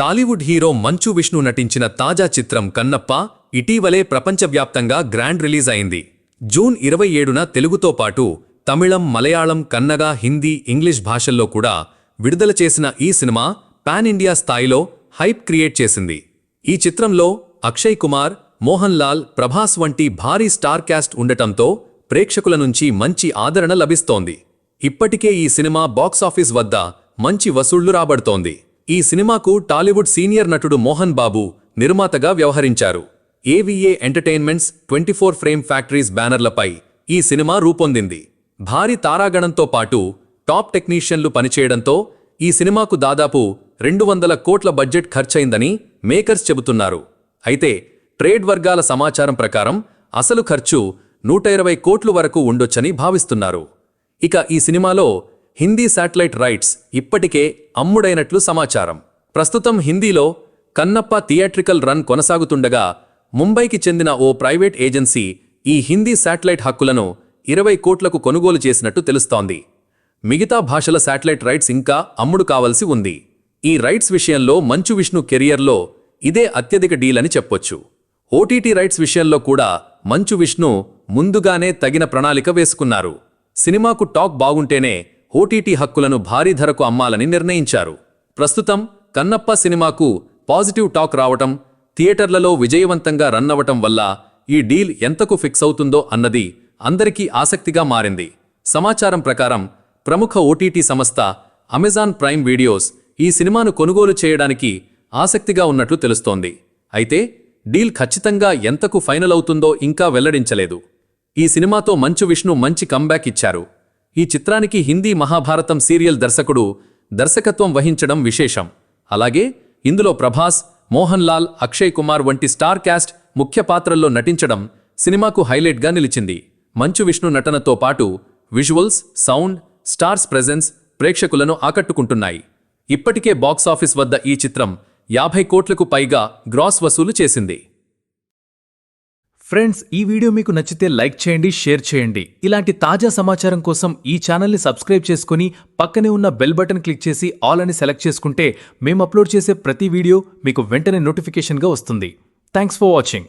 Tollywood hero Manchu Vishnu నటించిన తాజా చిత్రం కన్నప్ప ఇటీవలే ప్రపంచవ్యాప్తంగా గ్రాండ్ రిలీజ్ అయింది. జూన్ ఇరవై ఏడున తెలుగుతో పాటు తమిళం మలయాళం కన్నడ హిందీ ఇంగ్లీష్ భాషల్లో కూడా విడుదల చేసిన ఈ సినిమా పాన్ ఇండియా స్థాయిలో హైప్ క్రియేట్ చేసింది. ఈ చిత్రంలో అక్షయ్ కుమార్ మోహన్ లాల్ ప్రభాస్ వంటి భారీ స్టార్ క్యాస్ట్ ఉండటంతో ప్రేక్షకుల నుంచి మంచి ఆదరణ లభిస్తోంది. ఇప్పటికే ఈ సినిమా బాక్సాఫీస్ వద్ద మంచి వసూళ్ళు రాబడుతోంది. ఈ సినిమాకు టాలీవుడ్ సీనియర్ నటుడు మోహన్ బాబు నిర్మాతగా వ్యవహరించారు. AVA entertainments twenty four frame factories బ్యానర్లపై ఈ సినిమా రూపొందింది. భారీ తారాగణంతో పాటు టాప్ టెక్నీషియన్లు పనిచేయడంతో ఈ సినిమాకు దాదాపు రెండు వందల కోట్ల బడ్జెట్ ఖర్చయిందని మేకర్స్ చెబుతున్నారు. అయితే ట్రేడ్ వర్గాల సమాచారం ప్రకారం అసలు ఖర్చు నూట ఇరవై కోట్లు వరకు ఉండొచ్చని భావిస్తున్నారు. ఇక ఈ సినిమాలో హిందీ శాటిలైట్ రైట్స్ ఇప్పటికే అమ్ముడైనట్లు సమాచారం. ప్రస్తుతం హిందీలో కన్నప్ప థియేట్రికల్ రన్ కొనసాగుతుండగా ముంబైకి చెందిన ఓ ప్రైవేట్ ఏజెన్సీ ఈ హిందీ శాటిలైట్ హక్కులను ఇరవై కోట్లకు కొనుగోలు చేసినట్టు తెలుస్తోంది. మిగతా భాషల శాటిలైట్ రైట్స్ ఇంకా అమ్ముడు కావలసి ఉంది. ఈ రైట్స్ విషయంలో మంచు విష్ణు కెరియర్లో ఇదే అత్యధిక డీల్ అని చెప్పొచ్చు. ఓటీటీ రైట్స్ విషయంలో కూడా మంచు విష్ణు ముందుగానే తగిన ప్రణాళిక వేసుకున్నారు. సినిమాకు టాక్ బాగుంటేనే ఓటీటీ హక్కులను భారీ ధరకు అమ్మాలని నిర్ణయించారు. ప్రస్తుతం కన్నప్ప సినిమాకు పాజిటివ్ టాక్ రావటం థియేటర్లలో విజయవంతంగా రన్ అవ్వటం వల్ల ఈ డీల్ ఎంతకు ఫిక్స్ అవుతుందో అన్నది అందరికీ ఆసక్తిగా మారింది. సమాచారం ప్రకారం ప్రముఖ ఓటీటీ సంస్థ అమెజాన్ ప్రైమ్ వీడియోస్ ఈ సినిమాను కొనుగోలు చేయడానికి ఆసక్తిగా ఉన్నట్లు తెలుస్తోంది. అయితే డీల్ ఖచ్చితంగా ఎంతకు ఫైనల్ అవుతుందో ఇంకా వెల్లడించలేదు. ఈ సినిమాతో మంచు విష్ణు మంచి కంబ్యాక్ ఇచ్చారు. ఈ చిత్రానికి హిందీ మహాభారతం సీరియల్ దర్శకుడు దర్శకత్వం వహించడం విశేషం. అలాగే ఇందులో ప్రభాస్ మోహన్ లాల్ అక్షయ్ కుమార్ వంటి స్టార్ క్యాస్ట్ ముఖ్య పాత్రల్లో నటించడం సినిమాకు హైలైట్గా నిలిచింది. మంచు విష్ణు నటనతో పాటు విజువల్స్ సౌండ్ స్టార్స్ ప్రెజెన్స్ ప్రేక్షకులను ఆకట్టుకుంటున్నాయి. ఇప్పటికే బాక్సాఫీస్ వద్ద ఈ చిత్రం యాభై కోట్లకు పైగా గ్రాస్ వసూలు చేసింది. ఫ్రెండ్స్ ఈ వీడియో మీకు నచ్చితే లైక్ చేయండి షేర్ చేయండి. ఇలాంటి తాజా సమాచారం కోసం ఈ ఛానల్ని సబ్స్క్రైబ్ చేసుకుని పక్కనే ఉన్న బెల్ బటన్ క్లిక్ చేసి ఆల్ అని సెలెక్ట్ చేసుకుంటే మేము అప్లోడ్ చేసే ప్రతి వీడియో మీకు వెంటనే నోటిఫికేషన్గా వస్తుంది. Thanks for watching